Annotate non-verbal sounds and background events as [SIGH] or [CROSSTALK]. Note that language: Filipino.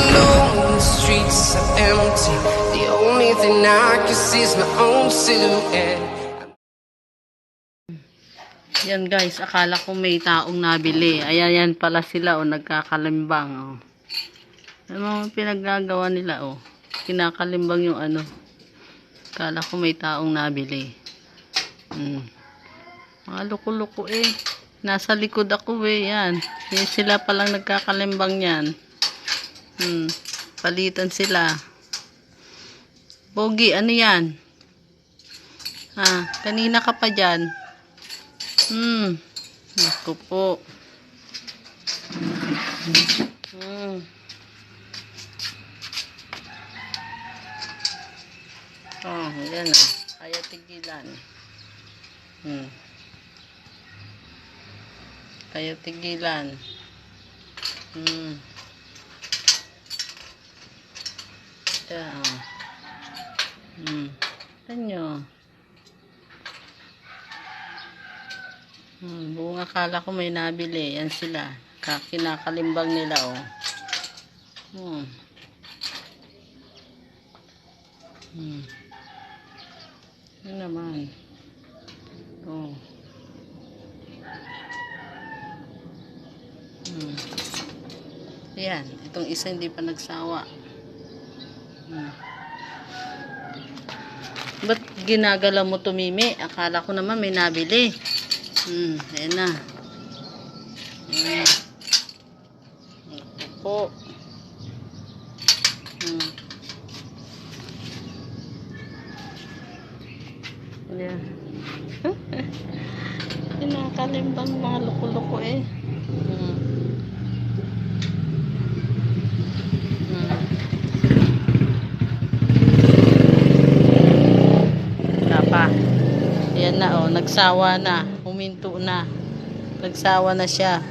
alone, the streets are empty. The only thing I can see is my own silhouette. Yan guys, akala ko may taong nabili. Ayan, yan pala sila o, oh, nagkakalimbang o. Oh. Ano pinaggagawa nila o. Oh. Kinakalimbang yung ano. Akala ko may taong nabili. Mm. Mga loko-loko eh. Nasa likod ako eh, yan. Yan sila palang nagkakalimbang yan. Hmm. Palitan sila. Bogi, ano yan? Ah, kanina ka pa dyan. Hmm. Naku po. Hmm. Oh, yan na. Kaya tigilan. Hmm. Kaya tigilan. Hmm. Yan. Hmm. Tanyo. Hmm, buong akala ko may nabili. Yan sila. Ka- Kinakalimbang nila, oh. Hmm. Hmm. Yan naman. Oh. Hmm. Yan. Itong isa hindi pa nagsawa. Hmm. Ba't ginagala mo to, Mimi? Akala ko naman may nabili. Hmm, ayan na. Hmm. Ito po. Hmm. Ayan. [LAUGHS] Kinakalimbang mga loko-loko eh. Hmm. Wala pa. Ayan na oh, nagsawa na. Huminto na. Nagsawa na siya.